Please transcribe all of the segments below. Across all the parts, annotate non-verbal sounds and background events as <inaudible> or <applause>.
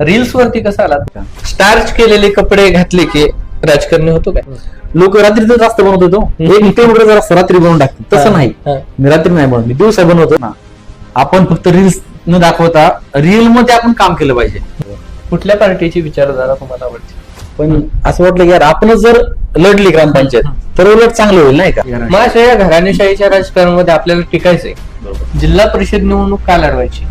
Reels वरती कसा आला स्टार्च केलेले कपडे घातले की राजकारणी होतो काय? लोक रात्रीच जास्त बनवत होतो. एक किलोमीटर जास्त रात्री बनवून टाकतात. तसं नाही. मी रात्री नाही बनवत मी दिवसा बनवतो ना. आपण फक्त रील्स न दाखवता रील मध्ये आपण काम केलं पाहिजे. कुठल्या पार्टीची विचारधारा तुम्हाला आवडते? पण असं वाटलं की यार आपणच जर लढली ग्रामपंचायत तर उलट चांगलं होईल नाही का? मग अशा या घराणेशाहीच्या राजकारणामध्ये आपल्याला टिकायचंय. जिल्हा परिषद निवडणूक का लढवायची?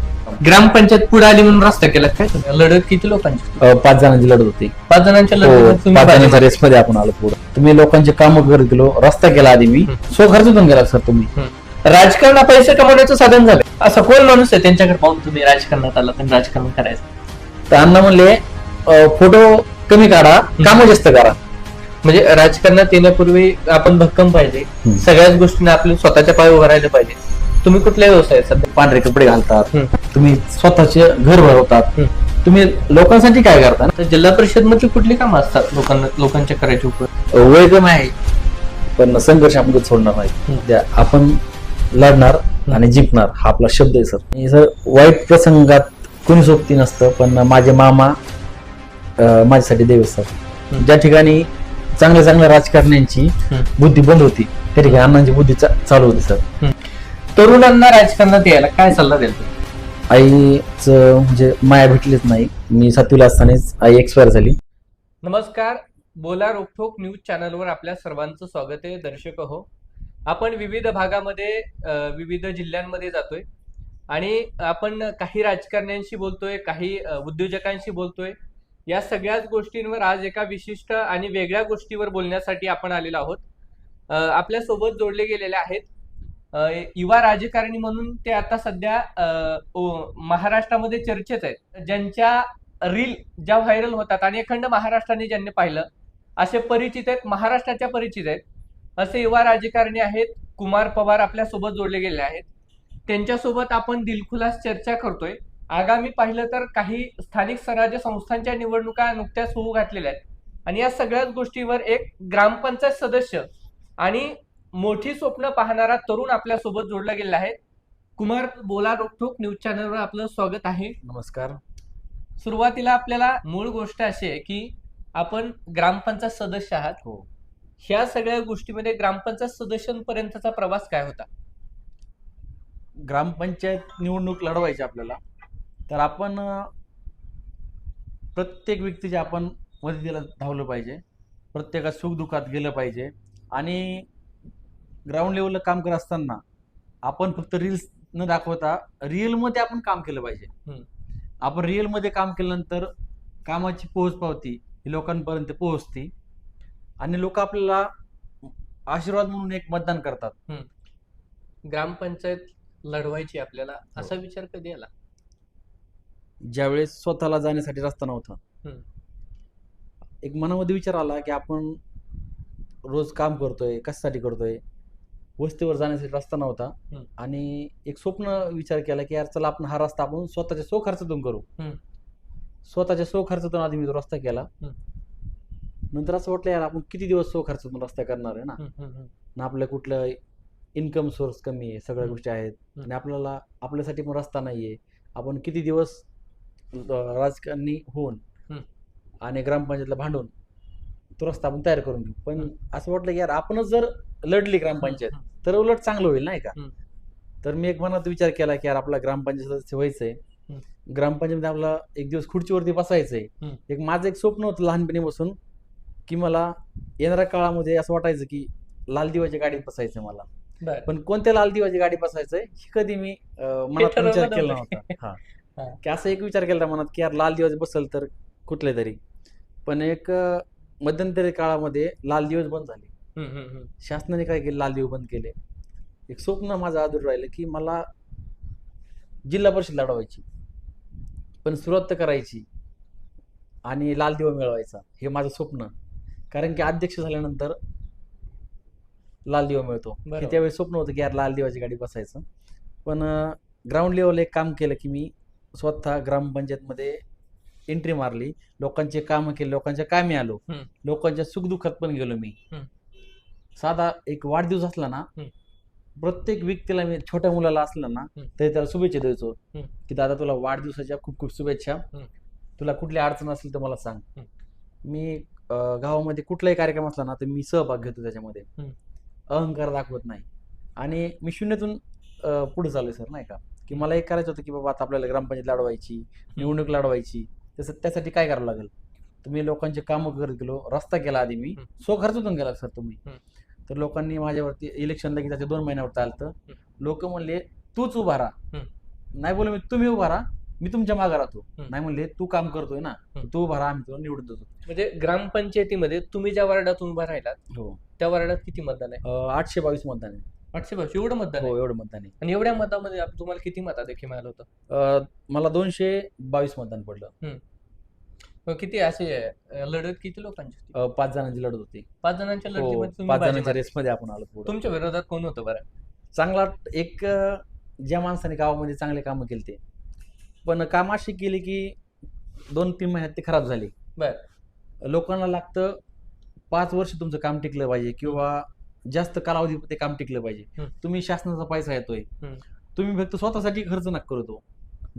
ग्रामपंचायत पुढे आली म्हणून रस्ता केला काय तुम्ही? लढत किती लोकांची? अं, पाच जणांची लढत होती. पाच जणांच्या हो, लढत तुम्ही पाच जणांच्या रेस मध्ये आपण आलो पुढे. तुम्ही लोकांचे काम करत गेलो रस्ता केला आधी मी. सो खर्चून गेला सर तुम्ही. राजकारण हा पैसे कमवण्याचं साधन झालं. असं कोण माणूस आहे त्यांच्याकडे पाहून तुम्ही राजकारणात आला तर राजकारण करायचं? तर अण्णा म्हणले अं, फोटो कमी काढा कामं जास्त करा. म्हणजे राजकारणात येण्यापूर्वी आपण भक्कम पाहिजे. हम्म. सगळ्याच गोष्टींना आपले स्वतःच्या पाय उभं राहिलं पाहिजे. तुम्ही कुठल्या व्यवसायात सध्या? पांढरे कपडे घालतात. हम्म. तुम्ही स्वतःचे घर भरवतात. हम्म. तुम्ही लोकांसाठी काय करता? तर जिल्हा परिषदमध्ये कुठली कामं असतात? लोकांना लोकांच्या करायची उपयोग वय कमी आहे. पण संघर्ष आपण कधी सोडणार नाही. हम्म. त्या आपण लढणार आणि जिंकणार. हा आपला शब्द आहे सर. आणि सर वाईट प्रसंगात कोणी सोबती नसतं पण माझे मामा अं, माझ्यासाठी देव आहेत, सर. हम्म. ज्या ठिकाणी चांगल्या चांगल्या राजकारण्यांची हम्म. बुद्धी बंद होती त्या ठिकाणी अण्णांची बुद्धी चा- चालू होती सर. तरुणांना राजकारणात यायला काय सल्ला द्याल तुम्ही? आईच म्हणजे माया भेटलीच नाही. मी सातवीला असतानाच आई एक्सपायर झाली. नमस्कार. बोला रोखोक न्यूज चॅनलवर आपल्या सर्वांचं स्वागत आहे दर्शक हो आपण विविध भागामध्ये अ, विविध जिल्ह्यांमध्ये जातोय आणि आपण काही राजकारण्यांशी बोलतोय काही अ, उद्योजकांशी बोलतोय. या सगळ्याच गोष्टींवर आज एका विशिष्ट आणि वेगळ्या गोष्टीवर बोलण्यासाठी आपण आलेलो आहोत. अ, आपल्यासोबत जोडले गेलेले आहेत अ, युवा राजकारणी म्हणून ते आता सध्या महाराष्ट्रामध्ये चर्चेत आहेत. ज्यांच्या रील ज्या व्हायरल होतात आणि अखंड महाराष्ट्राने ज्यांनी पाहिलं असे परिचित आहेत महाराष्ट्राच्या परिचित आहेत. असे युवा राजकारणी आहेत कुमार पवार आपल्यासोबत जोडले गेले आहेत. त्यांच्यासोबत आपण दिलखुलास चर्चा करतोय. आगामी पाहिलं तर काही स्थानिक स्वराज्य संस्थांच्या निवडणुका नुकत्याच होऊ घातलेल्या आहेत. आणि या सगळ्याच गोष्टीवर एक ग्रामपंचायत सदस्य आणि मोठी स्वप्न पाहणारा तरुण आपल्यासोबत जोडला गेलेला आहे. कुमार बोला रोकठोक न्यूज चॅनलवर आपलं स्वागत आहे. नमस्कार. सुरुवातीला आपल्याला मूळ गोष्ट अशी आहे की आपण ग्रामपंचायत सदस्य आहात. हो. ह्या सगळ्या गोष्टीमध्ये ग्रामपंचायत सदस्यांपर्यंतचा प्रवास काय होता? ग्रामपंचायत निवडणूक लढवायची आपल्याला. तर आपण प्रत्येक व्यक्तीच्या आपण मदतीला धावलं पाहिजे. प्रत्येकात सुखदुःखात गेलं पाहिजे. आणि ग्राउंड लेवलला काम करत असताना आपण फक्त रील्स न दाखवता रिअलमध्ये आपण काम केलं पाहिजे. आपण रिअलमध्ये काम केल्यानंतर कामाची पोहोच पावती ही लोकांपर्यंत पोहोचती आणि लोक आपल्याला आशीर्वाद म्हणून एक मतदान करतात. ग्रामपंचायत लढवायची आपल्याला असा विचार कधी आला? ज्यावेळेस स्वतःला जाण्यासाठी रस्ता नव्हता. एक मनामध्ये विचार आला की आपण रोज काम करतोय कशासाठी करतोय? वस्तीवर जाण्यासाठी रस्ता नव्हता हम्म. आणि एक स्वप्न विचार केला की यार चला आपण हा रस्ता आपण स्वतःच्या सो खर्चातून करू हम्म. स्वतःच्या सो खर्चातून आधी मी तो रस्ता केला. नंतर असं वाटलं यार आपण किती दिवस सो खर्चातून रस्ता करणार आहे ना. ना आपलं कुठलं इन्कम सोर्स कमी आहे सगळ्या हम्म. गोष्टी आहेत हम्म. आणि आपल्याला आपल्यासाठी पण रस्ता नाहीये आपण किती दिवस अं, राजकारणी होऊन हम्म. आणि ग्रामपंचायतला भांडून तो रस्ता आपण तयार करून घेऊ. पण. असं वाटलं की यार आपणच जर लढली ग्रामपंचायत तर उलट चांगलं होईल नाही का. तर मी एक मनात विचार केला की यार आपला ग्रामपंचायत सदस्य व्हायचंय. ग्रामपंचायत आपला एक दिवस खुर्चीवरती बसायचंय. एक माझं एक स्वप्न होतं लहानपणी बसून की मला येणाऱ्या काळामध्ये असं वाटायचं की लाल दिवाची गाडीत बसायचं मला. पण कोणत्या लाल दिवाची गाडी बसायचंय ही कधी मी मनात विचार केला नव्हतं. <laughs> की असं एक विचार केला मनात की यार लाल दिवस बसल तर कुठले तरी. पण एक मध्यंतरी काळामध्ये लाल दिवस बंद झाले. शासनाने काय केले? लाल दिवस बंद केले. एक स्वप्न माझं अधूर राहिलं की मला जिल्हा परिषद लढवायची पण सुरुवात करायची आणि लाल दिवा मिळवायचा. हे माझं स्वप्न. कारण की अध्यक्ष झाल्यानंतर लाल दिवा मिळतो. हे बरोबर. त्यावेळी स्वप्न होतं की यार लाल दिवाची गाडी बसायचं. पण ग्राउंड लेवल एक काम केलं की मी स्वतः ग्रामपंचायतमध्ये एंट्री मारली लोकांचे कामं केले लोकांच्या कामी आलो. लोकांच्या सुखदुःखात पण गेलो मी. साधा एक वाढदिवस असला ना. प्रत्येक व्यक्तीला मी छोट्या मुलाला असलं ना. तरी त्याला शुभेच्छा द्यायचो. की दादा तुला वाढदिवसाच्या खूप खूप शुभेच्छा. तुला कुठली अडचण असेल तर मला सांग. मी गावामध्ये कुठलाही कार्यक्रम असला ना तर मी सहभाग घेतो त्याच्यामध्ये. अहंकार दाखवत नाही आणि मी शून्यातून पुढे चाललोय सर नाही का की मला एक करायचं होतं की बाबा आता आपल्याला ग्रामपंचायत लढवायची निवडणूक लढवायची तसं त्यासाठी काय करावं लागेल मी लोकांचे कामं करत गेलो रस्ता केला आधी मी. स्वखर्चातून गेला सर तुम्ही. तर लोकांनी माझ्यावरती इलेक्शन लगेच त्याच्या दोन महिन्यावर आलं लोक म्हणले तूच उभा राहा. नाही बोल मी तुम्ही उभा राहा मी तुमच्या मागे राहतो. नाही म्हणले तू काम करतोय ना. तू उभा राहा आम्ही तुला निवडून देतो म्हणजे ग्रामपंचायतीमध्ये तुम्ही ज्या वार्डातून उभा राहिलात हो त्या वार्डात किती मतदान आहे आठशे बावीस मतदान आहे आठशे एवढं मतदान आहे. हो एवढं मतदान आहे. आणि एवढ्या मतामध्ये आप- तुम्हाला किती मताधिक्य मिळालं होतं? अं, मला दोनशे बावीस मतदान पडलं. मग किती असे अं, लढत किती लोकांची होती? अं, पाच जणांची लढत होती. पाच जणांच्या हो लढतीमध्ये तुम्ही पाच बाजी जणांच्या मारली. रेसमध्ये आपण आलो पुढं. तुमच्या विरोधात कोण होतं बरं? चांगला एक अं, ज्या माणसाने गावामध्ये चांगले कामं केली ते पण काम अशी केली की दोन तीन महिन्यात ते खराब झाले. बर. लोकांना लागतं पाच वर्ष तुमचं काम टिकलं पाहिजे किंवा जास्त कालावधी ते काम टिकलं पाहिजे. तुम्ही शासनाचा पैसा येतोय. तुम्ही फक्त स्वतःसाठी खर्च नका करू तो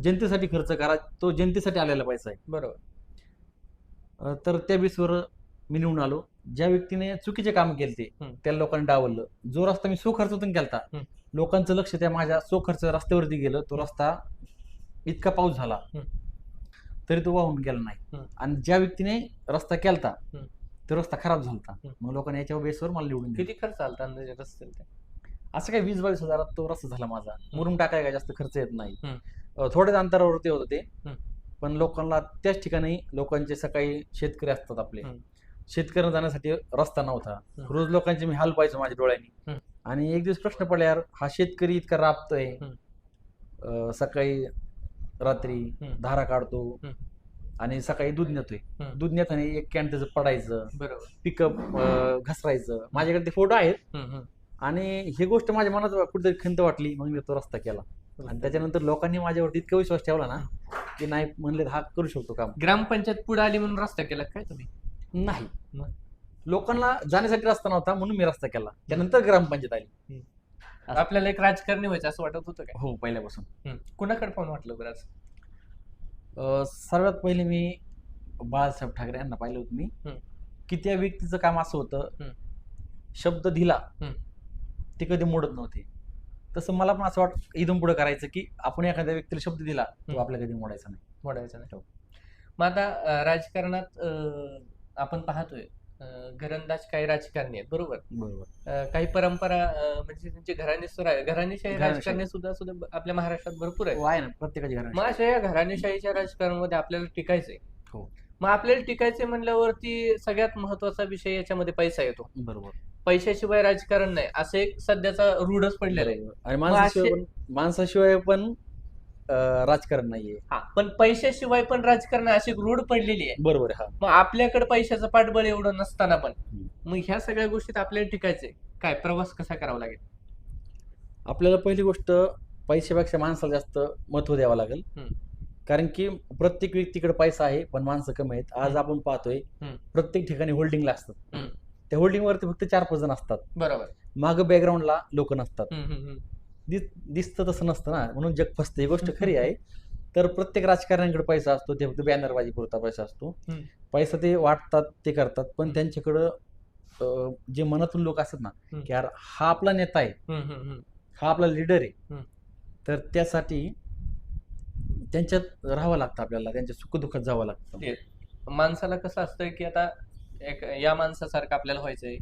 जनतेसाठी खर्च करा तो जनतेसाठी आलेला पैसा आहे बरोबर तर त्या बेसवर मी निवडून आलो ज्या व्यक्तीने चुकीचे काम केले ते. त्याला लोकांनी डावललं जो रस्ता मी स्वखर्चातून केलता. लोकांचं लक्ष त्या माझ्या स्वखर्च रस्त्यावरती गेलं तो रस्ता इतका पाऊस झाला. तरी तो वाहून गेला नाही. आणि ज्या व्यक्तीने रस्ता केलता. तो रस्ता खराब झालता हं. मग लोकांनी याच्या बेसवर मला निवडून किती खर्च आलता अंदाजे रस्त्याला ते? असं काय वीस बावीस हजारात तो रस्ता झाला माझा मुरुम टाकाय काय जास्त खर्च येत नाही हं. अं, थोड्याच अंतरावरती होतं ते. पण लोकांना त्याच ठिकाणी लोकांचे सकाळी शेतकरी असतात आपले. शेतकऱ्यांना जाण्यासाठी रस्ता नव्हता. रोज लोकांचे मी हाल पाहायचो माझ्या डोळ्यांनी. आणि एक दिवस प्रश्न पडला यार हा शेतकरी इतका राबतोय. अं, सकाळी रात्री. धारा काढतो. आणि सकाळी दूध नेतोय. दूध नेताना एक कॅन त्याचं पडायचं. बरोबर. पिकअप घसरायचं. माझ्याकडे ते फोटो आहेत. आणि ही गोष्ट माझ्या मनात कुठेतरी खंत वाटली मग मी तो रस्ता केला. आणि त्याच्यानंतर लोकांनी माझ्यावरती इतका विश्वास ठेवला ना की नाही म्हणले हा करू शकतो काम. ग्रामपंचायत पुढे आली म्हणून रस्ता केला काय तुम्ही? नाही? लोकांना जाण्यासाठी रस्ता नव्हता म्हणून मी रस्ता केला. त्यानंतर ग्रामपंचायत आली. आपल्याला एक राजकारणी व्हायचं असं वाटत होतं काय? हो पहिल्यापासून. कुणाकडे पाहून वाटलं बरं सर्वात पहिले मी बाळासाहेब ठाकरे यांना पाहिलं होतं मी हं. की त्या व्यक्तीचं काम असं होतं. शब्द दिला हं. ते कधी मोडत नव्हते तसं मला पण असं वाटत इथून पुढे करायचं की आपण एखाद्या व्यक्तीला शब्द दिला तो. आपल्या कधी मोडायचा नाही मोडायचं नाही हो. मग आता राजकारणात आपण पाहतोय घरंदाज काही राजकारणी आहेत बरोबर काही परंपरा म्हणजे त्यांचे घराणेशाही घराणेशाही. राजकारणी सुद्धा सुद्धा आपल्या महाराष्ट्रात भरपूर हो, आहे ना मग. अशा या घराणेशाहीच्या राजकारणामध्ये आपल्याला टिकायचंय हो. मग आपल्याला टिकायचंय म्हणल्यावरती सगळ्यात महत्त्वाचा विषय याच्यामध्ये पैसा येतो बरोबर पैशाशिवाय राजकारण नाही असं एक सध्याचा रूढच पडलेला आहे. आणि माणसाशिवाय पण राजकारण नाहीये हा पण पैशाशिवाय पण राजकारण अशी रूढ पडलेली आहे बरोबर हा मग आपल्याकडे पैशाचं पाठबळ एवढं नसताना पण. मग ह्या सगळ्या गोष्टीत आपल्याला टिकायचंय काय प्रवास कसा करावा लागेल आपल्याला पहिली गोष्ट पैशापेक्षा माणसाला जास्त महत्त्व द्यावं लागेल हम्म. कारण की प्रत्येक व्यक्तीकडे पैसा आहे पण माणसं कमी आहेत आज हम्म. आपण पाहतोय हम्म. प्रत्येक ठिकाणी होल्डिंगला असतात हम्म. त्या होल्डिंग वरती फक्त चार पाच जण असतात बरोबर माग बॅकग्राऊंडला लोक नसतात हम्म, हम्म, हम्म. दिस- दिसतं तसं नसतं ना म्हणून जग फसतं ही गोष्ट खरी <laughs> आहे तर प्रत्येक राजकारण्यांकडे पैसा असतो ते फक्त बॅनरबाजी पुरता पैसा असतो. पैसा ते वाटतात ते करतात पण. त्यांच्याकडं जे मनातून लोक असतात ना. की यार हा आपला नेता आहे. हा आपला लीडर आहे. तर त्यासाठी त्यांच्यात राहावं लागतं आपल्याला त्यांच्या सुखदुःखात जावं लागतं माणसाला कसं असतंय की आता एक या माणसासारखं आपल्याला व्हायचंय.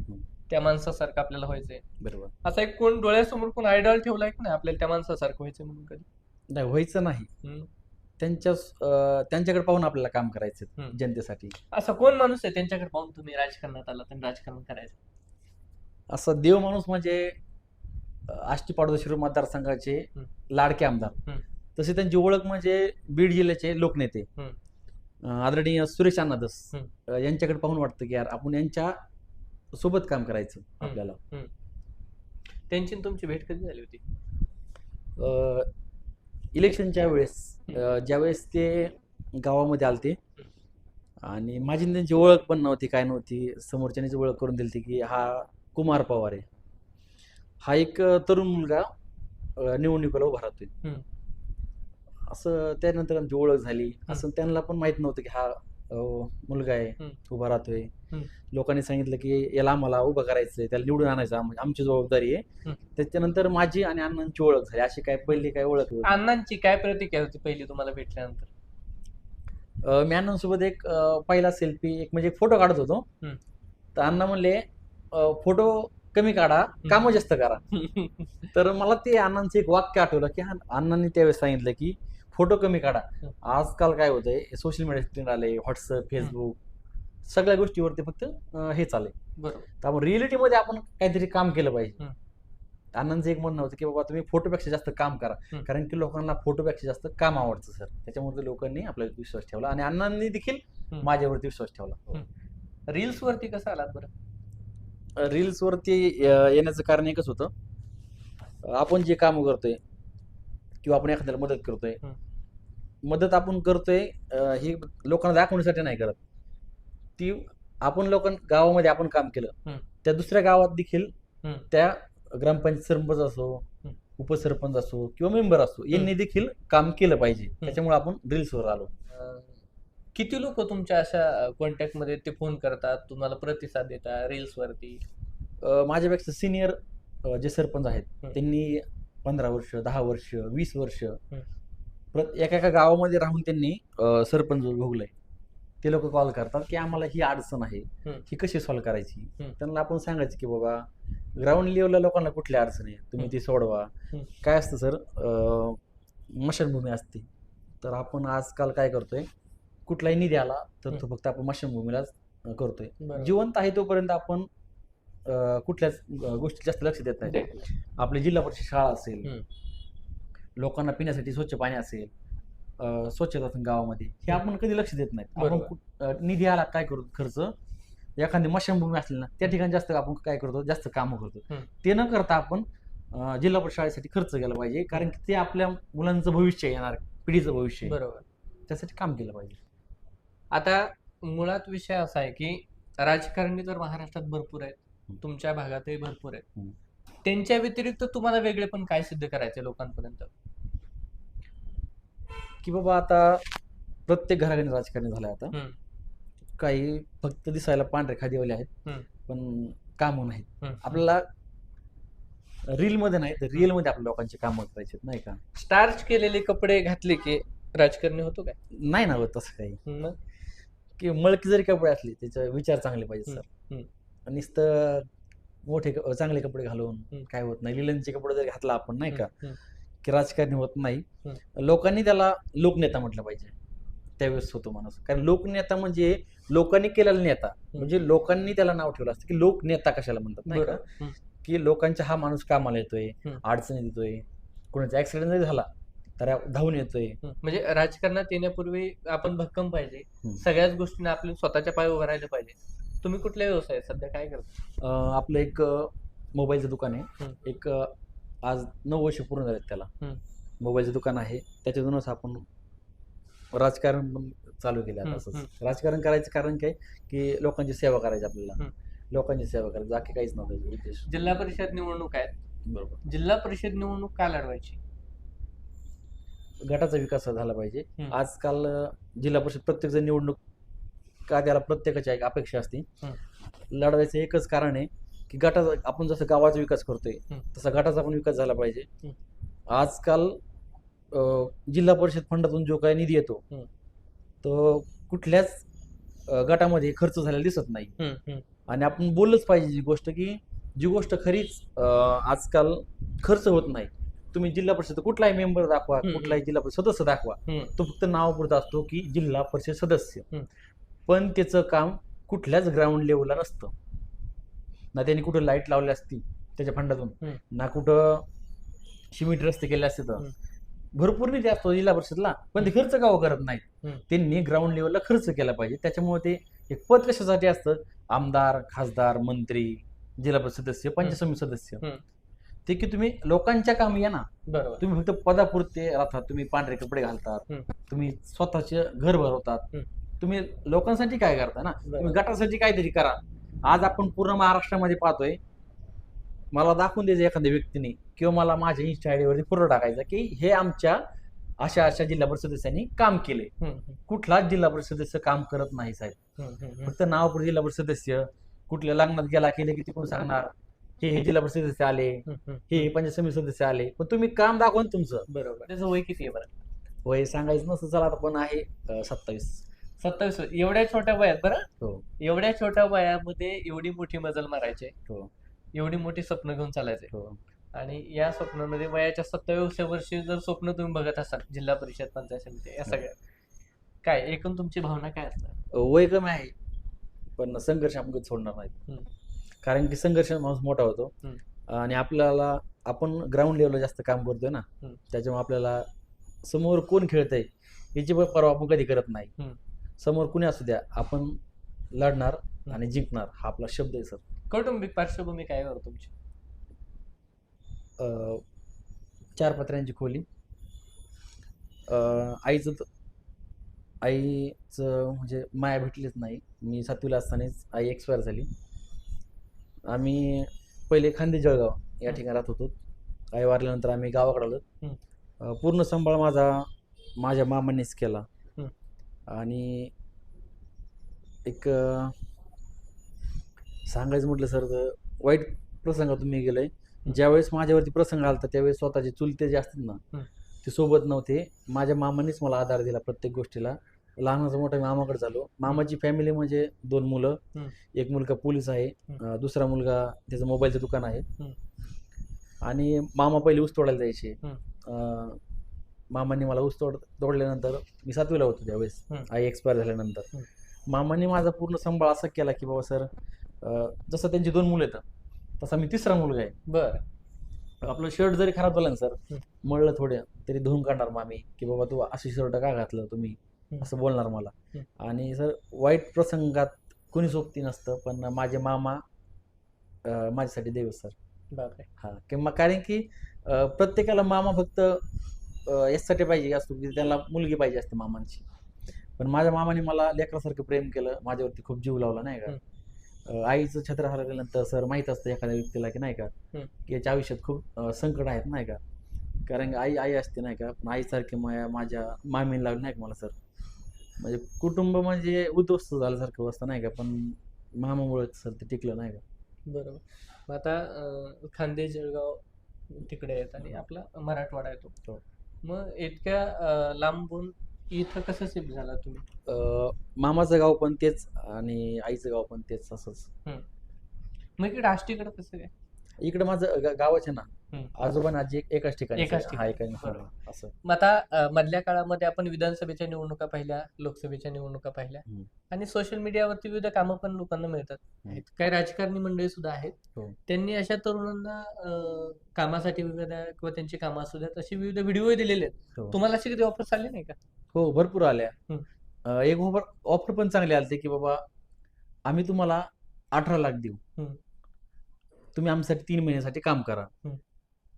त्या माणसासारखं आपल्याला व्हायचंय बरोबर असा एक कोण डोळ्यासमोर कोण आयडॉल ठेवलाय की नाही आपल्याला त्या माणसासारखं व्हायचं म्हणून कधी नाही व्हायचं नाही हम्म. त्यांच्या अं, त्यांच्याकडे पाहून आपल्याला काम करायचं हम्म. जनतेसाठी असा कोण माणूस आहे त्यांच्याकडे पाहून तुम्ही राजकारणात आला तर राजकारण करायचं असं देव माणूस म्हणजे अं, आष्टी पाडोदा शिरूर मतदारसंघाचे. लाडके आमदार. तसे त्यांची ओळख म्हणजे बीड जिल्ह्याचे लोकनेते. अं, आदरणीय सुरेश अण्णादस यांच्याकडे पाहून वाटतं की यार आपण यांच्या सोबत काम करायचं आपल्याला. त्यांची आणि तुमची भेट कधी झाली होती? अं, इलेक्शनच्या वेळेस अं, ज्यावेळेस ते गावामध्ये आलते आणि माझी आणि त्यांची ओळख पण नव्हती काय नव्हती. समोरच्यानीच ओळख करून दिली की हा कुमार पवार आहे. हा एक अं, तरुण मुलगा अं, निवडणुकीला उभा राहतोय. हम्म. असं त्यानंतर आमची ओळख झाली. असं त्यांना पण माहीत नव्हतं की हा मुलगा आहे. उभा राहतोय. लोकांनी सांगितलं की याला आम्हाला उभं करायचंय त्याला निवडून आणायचं आम- आमची जबाबदारी आहे. त्याच्यानंतर माझी आणि अण्णांची ओळख झाली अशी काय पहिली काय ओळख होती. अण्णांची काय प्रतिक्रिया होती पहिली तुम्हाला भेटल्यानंतर मी अण्णांसोबत एक पहिला सेल्फी एक म्हणजे फोटो काढत होतो. तर अण्णा म्हणले फोटो कमी काढा कामं जास्त करा <laughs> तर मला ते अण्णांचं एक वाक्य आठवलं की अण्णांनी त्यावेळेस सांगितलं की फोटो कमी काढा हं. आजकाल काय होतंय सोशल मीडिया आले व्हॉट्सअप फेसबुक सगळ्या गोष्टीवरती फक्त हे चालेल बरोबर तर आपण रिअलिटीमध्ये आपण काहीतरी काम केलं पाहिजे हं. अण्णांचं एक म्हणणं होतं की बाबा तुम्ही फोटोपेक्षा जास्त काम करा हं. कारण की लोकांना फोटोपेक्षा जास्त काम आवडतं सर त्याच्यामुळे लोकांनी आपल्यावर विश्वास ठेवला आणि अण्णांनी देखील हं. माझ्यावरती विश्वास ठेवला हं. रील्स वरती कसं आलात बरं रील्स वरती येण्याचं कारण एकच होतं आपण जे काम करतोय किंवा आपण एखाद्याला मदत करतोय हं. मदत आपण करतोय ही लोकांना दाखवण्यासाठी नाही करत ती आपण लोकां गावामध्ये आपण काम केलं. त्या दुसऱ्या गावात देखील. त्या ग्रामपंचायत सरपंच असो. उपसरपंच असो किंवा मेंबर असो यांनी देखील काम केलं पाहिजे त्याच्यामुळे आपण रील्सवर आलो किती लोक तुमच्या अशा कॉन्टॅक्टमध्ये ते फोन करतात तुम्हाला प्रतिसाद देतात रील्स वरती माझ्यापेक्षा सिनियर जे सरपंच आहेत. त्यांनी पंधरा वर्ष दहा वर्ष वीस वर्ष प्रत एका एका गावामध्ये राहून त्यांनी अं, सरपंच भोगलंय ते लोक कॉल करतात की आम्हाला ही अडचण आहे हं. ही कशी सॉल्व्ह करायची. त्यांना आपण सांगायचं की बाबा ग्राउंड लेवलला लोकांना कुठल्या अडचणी आहे तुम्ही. ती सोडवा. काय असतं सर मशानभूमी असते तर आपण आजकाल काय करतोय कुठलाही निधी आला तर तो फक्त आपण मशानभूमीलाच अं, करतोय. जिवंत आहे तोपर्यंत आपण अं, कुठल्याच अं, गोष्टी जास्त लक्ष देत नाही आपली जिल्हा परिषद शाळा असेल हम्म. लोकांना पिण्यासाठी स्वच्छ पाणी असेल स्वच्छता असेल गावामध्ये हे आपण कधी लक्ष देत नाही आपण निधी आला काय करतो खर्च? एखादी मशानभूमी असली ना त्या ठिकाणी जास्त आपण काय करतो? जास्त कामं करतो. ते न करता आपण जिल्हा परिषद शाळेसाठी खर्च केला पाहिजे कारण की ते आपल्या मुलांचं भविष्य येणार पिढीचं भविष्य. बरोबर. त्यासाठी काम केलं पाहिजे. आता मुळात विषय असा आहे की राजकारणी तर महाराष्ट्रात भरपूर आहेत. तुमच्या भागातही भरपूर आहेत. त्यांच्या व्यतिरिक्त तुम्हाला वेगळे पण काय सिद्ध करायचे लोकांपर्यंत? की बाबा आता प्रत्येक घराघरी राजकारणी झालंय आता. काही फक्त दिसायला पांढरे खादीवाले आहेत. पण कामं नाहीत. आपल्याला रील मध्ये नाही तर रिअलमध्ये आपल्या लोकांची कामं करायची नाही का स्टार्च केलेले कपडे घातले की राजकारणी होतो काय नाही ना होत तसं काही की मळकी जरी कपडे असले त्याचे विचार चांगले पाहिजे. सर. नुसतं मोठे चांगले कपडे घालून. काय होत नाही लिलनचे कपडे जरी घातला आपण नाही का. की राजकारणी होत नाही. लोकांनी त्याला लोकनेता म्हटलं पाहिजे. त्यावेळेस होतो माणूस कारण लोकनेता म्हणजे लोकांनी केलेला नेता. म्हणजे लोकांनी त्याला नाव ठेवलं असतं की लोकनेता कशाला म्हणतात नाही का. की लोकांचा हा माणूस कामाला येतोय. अडचणी देतोय कोणाचा ऍक्सिडेंट जरी झाला तर धावून येतोय. म्हणजे राजकारणात येण्यापूर्वी आपण भक्कम पाहिजे. सगळ्याच गोष्टींना आपल्या स्वतःच्या पाय उभं राहिलं पाहिजे. तुम्ही कुठल्या व्यवसाय सध्या? काय करता? आपलं एक मोबाईलचं दुकान आहे. एक आज नऊ वर्ष पूर्ण झालेत त्याला. मोबाईलचं दुकान आहे. त्याच्यातूनच आपण राजकारण पण चालू केलं आता असंच. राजकारण करायचं कारण काय? की लोकांची सेवा करायची आपल्याला. लोकांची सेवा करायची. बाकी काहीच नव्हतं उद्देश. जिल्हा परिषद निवडणूक आहेत. बरोबर. जिल्हा परिषद निवडणूक का लढवायची? गटाचा विकास झाला पाहिजे. आजकाल जिल्हा परिषद प्रत्येक जण निवडणूक का त्याला प्रत्येकाची एक अपेक्षा असते. लढवायचं एकच कारण आहे. की गटाचा आपण जसं गावाचा विकास करतोय. तसा गटाचा पण विकास झाला पाहिजे. आजकाल जिल्हा परिषद फंडातून जो काही निधी येतो. तो कुठल्याच गटामध्ये खर्च झालेला दिसत नाही आणि आपण बोललंच पाहिजे जी गोष्ट की जी गोष्ट खरीच आजकाल खर्च होत नाही तुम्ही जिल्हा परिषद कुठलाही मेंबर दाखवा. कुठलाही जिल्हा परिषद सदस्य दाखवा. तो फक्त नावापुरता असतो की जिल्हा परिषद सदस्य. पण त्याचं काम कुठल्याच ग्राउंड लेवलला नसतं ना त्यांनी कुठं लाइट लावली असती त्याच्या फंडातून हं. ना कुठं सिमेंट रस्ते केले असते तर हं. भरपूर निधी असतो जिल्हा परिषदला पण ते खर्च गाव करत नाहीत हं. त्यांनी ग्राउंड लेवलला खर्च केला पाहिजे त्याच्यामुळे ते एक पद कशासाठी असतं आमदार खासदार मंत्री जिल्हा परिषद सदस्य पंचायत समिती सदस्य हं. ते की तुम्ही लोकांच्या कामी या ना बरोबर तुम्ही फक्त पदापुरते राहतात तुम्ही पांढरे कपडे घालतात हं. तुम्ही स्वतःचे घर भरवतात हं. तुम्ही लोकांसाठी काय करता ना. तुम्ही गटासाठी काहीतरी करा आज आपण पूर्ण महाराष्ट्रामध्ये पाहतोय. मला दाखवून द्यायचं एखाद्या व्यक्तीने किंवा मला माझ्या इंस्टा आयडीवरती फोटो टाकायचा की हे आमच्या अशा अशा जिल्हा परिषद सदस्यांनी काम केले कुठलाच जिल्हा परिषद सदस्य काम करत नाही साहेब. फक्त नाव जिल्हा परिषद सदस्य कुठल्या लग्नात गेला केले की तिकडून सांगणार. हे हे जिल्हा परिषद सदस्य आले. हे हे पंचायत समिती सदस्य आले. पण तुम्ही काम दाखवा ना तुमचं. बरोबर. त्याचं वय किती आहे बरं? वय सांगायचं नसतं चला आता पण आहे? सत्तावीस. सत्तावीस. एवढ्या छोट्या वयात बरं? हो. एवढ्या छोट्या वयामध्ये एवढी मोठी मजल मारायचे. हो. एवढी मोठी स्वप्न घेऊन चालायचे. हो. आणि या स्वप्नामध्ये वयाच्या सत्तावीस वर्षी जर स्वप्न तुम्ही बघत असाल जिल्हा परिषद पंचायत समिती या सगळ्या काय एकूण तुमची भावना काय असणार? वय कमी आहे. पण संघर्ष आपण सोडणार नाही. कारण की संघर्ष माणूस मोठा होतो. आणि आपल्याला आपण ग्राउंड लेवलला जास्त काम करतोय ना. त्याच्यामुळे आपल्याला समोर कोण खेळतंय याची पण परवा आपण कधी करत नाही. समोर कुणी असू द्या आपण लढणार आणि जिंकणार हा आपला शब्द आहे सर. कौटुंबिक पार्श्वभूमी काय बरं तुमची? अं, चार पत्र्यांची खोली. अं, आईचं त- आईचं म्हणजे माया भेटलीच नाही. मी सातवीला असतानाच आई एक्सपायर झाली. आम्ही पहिले खांदे जळगाव या ठिकाणी राहत होतो. आई वारल्यानंतर आम्ही गावाकडे आलो. हम्म. अं, पूर्ण सांभाळ माझा माझ्या मामांनीच केला. आणि एक सांगायचं म्हटलं सर तर वाईट प्रसंगातून मी गेलोय. ज्यावेळेस माझ्यावरती प्रसंग आला होता त्यावेळेस स्वतःचे चुलते जे असतात ना. ते सोबत नव्हते. माझ्या मामांनीच मला आधार दिला प्रत्येक गोष्टीला. लहानाचा मोठा मी मामाकडे झालो मामाची फॅमिली म्हणजे दोन मुलं. एक मुलगा पोलीस आहे. दुसरा मुलगा त्याचं मोबाईलचं दुकान आहे. आणि मामा पहिले ऊस तोडायला जायचे. मामांनी मला ऊस तोड तोडल्यानंतर मी सातवीला होतो त्यावेळेस. आई एक्सपायर झाल्यानंतर. मामांनी माझा पूर्ण सांभाळ असा केला की बाबा सर जसं त्यांची दोन मुलं आहेत तसा मी तिसरा मुलगा आहे बर आपलं शर्ट जरी खराब झालं ना सर. मळलं थोडं तरी धुवून काढणार मामी की बाबा तू अशी शर्ट का घातलं तुम्ही. असं बोलणार मला. आणि सर वाईट प्रसंगात कोणी सोबती नसतं पण माझे मामा माझ्यासाठी देव सर हा किंवा कारण की प्रत्येकाला मामा फक्त अं, याच्यासाठी पाहिजे असतो की त्याला मुलगी पाहिजे असते मामांची. पण माझ्या मामाने मला लेकरासारखं प्रेम केलं माझ्यावरती खूप जीव लावला नाही का? आईचं छत्र हरवल्यानंतर सर माहीत असतं एखाद्या व्यक्तीला की नाही का. की याच्या आयुष्यात खूप संकट आहेत नाही का? कारण की आई आई असते नाही का? पण आईसारखी माझ्या मामीने लागली नाही का मला सर? म्हणजे कुटुंब म्हणजे उद्ध्वस्त झाल्यासारखं असतं नाही का? पण मामामुळे सर ते टिकलं नाही का? बरोबर. आता खांदे जळगाव तिकडे आहेत आणि आपला मराठवाडा येतो. हो. मग इतक्या अं, लांबून इथं कसं शिफ्ट झाला तुम्ही? अं, मामाचं गाव पण तेच आणि आईचं गाव पण तेच असंच मग इकडे आष्टीकडे कसं काय? इकडे माझं गा- गावच आहे ना. आजोबा आणि आजी एकाच ठिकाणी एकाच हा ठिकाणी. एकाच बरोबर. असं मग आता अं, मधल्या काळामध्ये आपण विधानसभेच्या निवडणुका पाहिल्या लोकसभेच्या निवडणुका पाहिल्या हम्म. आणि सोशल मीडियावरती विविध कामं पण लोकांना मिळतात हम्म. काही राजकारणी मंडळी सुद्धा आहेत हो. त्यांनी अशा तरुणांना अं, कामासाठी वगैरे किंवा त्यांची कामं असू द्यात असे विविध व्हिडिओ दिलेले आहेत हो. तुम्हाला अशी कधी ऑफर्स आले नाही का हो भरपूर आल्या हम्म. अं, एक ऑफर ऑफर पण चांगली आलते की बाबा आम्ही तुम्हाला अठरा लाख देऊ हम्म. तुम्ही आमच्यासाठी तीन महिन्यासाठी काम करा.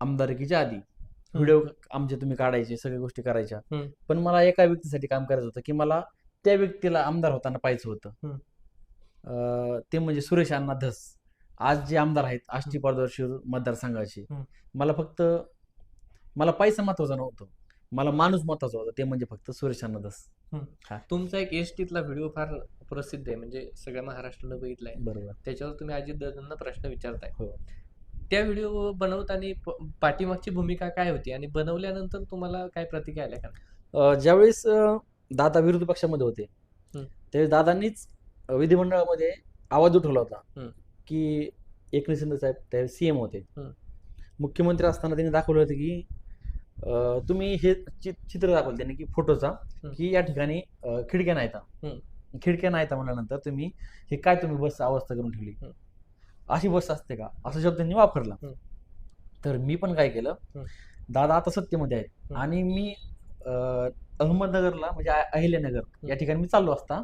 आमदारकीच्या आधी. व्हिडिओ आमचे तुम्ही काढायचे सगळ्या गोष्टी करायच्या. पण मला एका व्यक्तीसाठी काम करायचं होतं की मला त्या व्यक्तीला आमदार होताना पाहिजे होतं. ते म्हणजे सुरेश अण्णा धस. आज जे आमदार आहेत आष्टी पारदर्शी मतदारसंघाचे. मला फक्त मला पैसा महत्त्वाचा नव्हतं. मला माणूस महत्त्वाचा होता ते म्हणजे फक्त सुरेश अण्णा धस. तुमचा एक एस टीतला व्हिडिओ फार प्रसिद्ध आहे म्हणजे सगळ्या महाराष्ट्रानं बघितलाय बरोबर त्याच्यावर तुम्ही अजित दादांना प्रश्न विचारताय हो. त्या व्हिडिओ बनवताना पाठीमागची भूमिका काय होती आणि बनवल्यानंतर तुम्हाला काय प्रतिक्रिया आल्या का ज्यावेळेस दादा विरोधी पक्षामध्ये होते. त्यावेळेस दादांनीच विधिमंडळामध्ये आवाज उठवला होता. की एकनाथ शिंदे साहेब त्यावेळेस सीएम होते. मुख्यमंत्री असताना त्यांनी दाखवलं होतं की तुम्ही हे चित्र दाखवलं त्यांनी की फोटोचा की या ठिकाणी खिडक्या नाहीत खिडक्या नाहीत म्हणल्यानंतर तुम्ही हे काय तुम्ही बस अवस्था करून ठेवली. अशी बस असते का असा शब्द त्यांनी वापरला. तर मी पण काय केलं. दादा आता सत्तेमध्ये आहेत. आणि मी अहमदनगरला म्हणजे अहिल्यानगर या ठिकाणी मी चाललो असता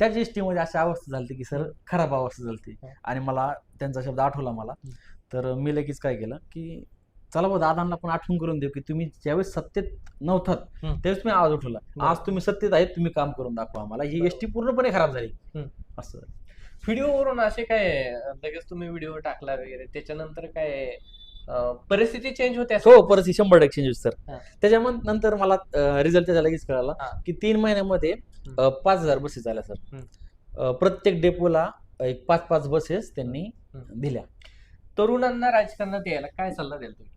त्या जी एसमध्ये अशी अवस्था झाली की सर खराब अवस्था झाली. आणि मला त्यांचा शब्द आठवला मला. तर मी लगेच काय केलं की चला बा दादांना पण आठवण करून देऊ की तुम्ही ज्यावेळेस सत्तेत नव्हतात. त्यावेळेस तुम्ही आवाज उठवला. आज तुम्ही सत्तेत आहेत तुम्ही काम करून दाखवा आम्हाला ही बरोबर. एस टी पूर्णपणे खराब झाली. असं व्हिडिओवरून असे काय लगेच तुम्ही व्हिडिओ टाकला वगैरे त्याच्यानंतर काय परिस्थिती चेंज होते हो परिस्थिती शंभर टक्के चेंज सर हा. त्याच्यामध्ये नंतर मला रिझल्ट त्याच्या लगेच कळाला. की तीन महिन्यामध्ये पाच हजार बसेस आल्या सर प्रत्येक डेपोला एक पाच पाच बसेस त्यांनी. दिल्या तरुणांना राजकारणात यायला काय सल्ला द्याल तुम्ही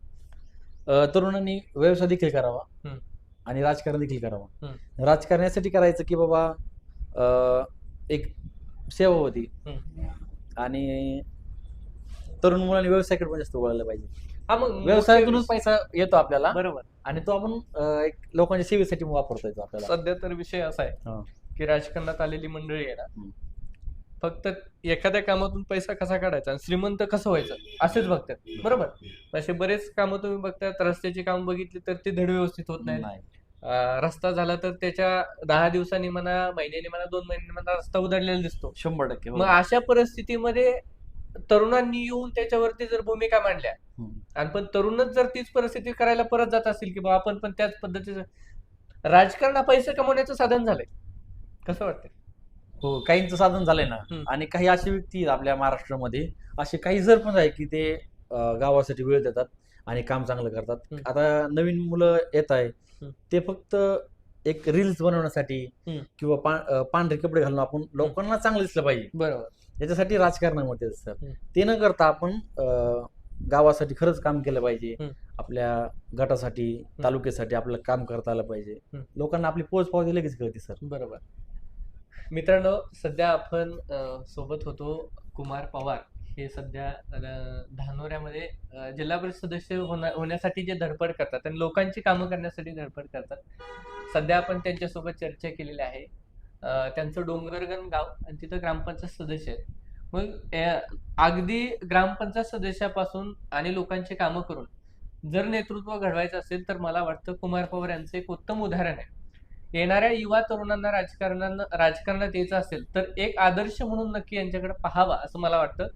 तरुणांनी व्यवसाय देखील करावा. आणि राजकारण देखील करावं. राजकारणासाठी करायचं की बाबा एक सेवा होती. आणि तरुण मुलांनी व्यवसायाकडे पण जास्त वळलं पाहिजे हा मग व्यवसायातूनच पैसा येतो आपल्याला बरोबर आणि तो आपण एक लोकांच्या सेवेसाठी वापरता येतो आपल्याला सध्या तर विषय असा. आहे की राजकारणात आलेली मंडळी आहे ना. फक्त एखाद्या कामातून पैसा कसा काढायचा आणि श्रीमंत कसं व्हायचं असेच बघतात. बरोबर? असे बरेच कामं तुम्ही बघतात. रस्त्याची कामं बघितली तर ते धड व्यवस्थित होत नाही. रस्ता झाला तर त्याच्या दहा दिवसांनी म्हणा महिन्यानी म्हणा दोन महिन्यांनी म्हणा रस्ता उधळलेला दिसतो. शंभर टक्के मग अशा परिस्थितीमध्ये तरुणांनी येऊन त्याच्यावरती जर भूमिका मांडल्या. आणि पण तरुणच जर तीच परिस्थिती करायला परत जात असेल की बा आपण पण त्याच पद्धतीचं राजकारण हा पैसे कमवण्याचं साधन झालंय. कसं वाटतं हो काहींचं साधन झालंय ना. आणि काही असे व्यक्ती आहेत आपल्या महाराष्ट्रामध्ये. असे काही जर पण आहे की ते गावासाठी वेळ देतात आणि काम चांगलं करतात. आता नवीन मुलं येत आहे. ते फक्त एक रील्स बनवण्यासाठी. किंवा पांढरे कपडे घालून आपण लोकांना चांगलं दिसलं पाहिजे. बरोबर. याच्यासाठी राजकारणामध्ये असतात. ते न करता आपण गावासाठी खरंच काम केलं पाहिजे. आपल्या गटासाठी तालुक्यासाठी आपल्याला काम करता आलं पाहिजे. लोकांना आपली पोच पावती लगेच कळते सर. बरोबर. मित्रांनो सध्या आपण सोबत होतो कुमार पवार. हे सध्या धानोऱ्यामध्ये जिल्हा परिषद सदस्य होण्या- होण्यासाठी जे धडपड करतात आणि लोकांची कामं करण्यासाठी धडपड करतात. सध्या आपण त्यांच्यासोबत चर्चा केलेली आहे. त्यांचं डोंगरगण गाव आणि तिथं ग्रामपंचायत सदस्य आहेत. मग अगदी ग्रामपंचायत सदस्यापासून आणि लोकांची कामं करून जर नेतृत्व घडवायचं असेल तर मला वाटतं कुमार पवार यांचं एक उत्तम उदाहरण आहे. येणाऱ्या युवा तरुणांना राजकारणानं राजकारणात यायचं असेल तर एक आदर्श म्हणून नक्की यांच्याकडे पाहावा असं मला वाटतं.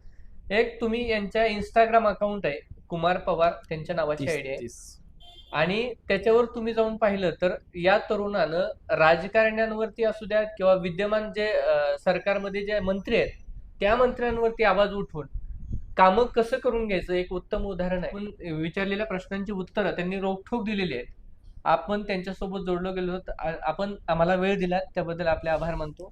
एक तुम्ही यांच्या इंस्टाग्राम अकाउंट आहे कुमार पवार त्यांच्या नावाची तीस- आयडी आहे. आणि त्याच्यावर तुम्ही जाऊन पाहिलं तर या तरुणानं राजकारण्यांवरती असू द्यात किंवा विद्यमान जे सरकारमध्ये जे मंत्री आहेत त्या मंत्र्यांवरती आवाज उठवून कामं कसं करून घ्यायचं? एक उत्तम उदाहरण आहे. पण विचारलेल्या प्रश्नांची उत्तरं त्यांनी रोखठोक दिलेली आहेत. आपण त्यांच्यासोबत जोडलो गेलो आपण आम्हाला वेळ दिला त्याबद्दल आपले आभार मानतो.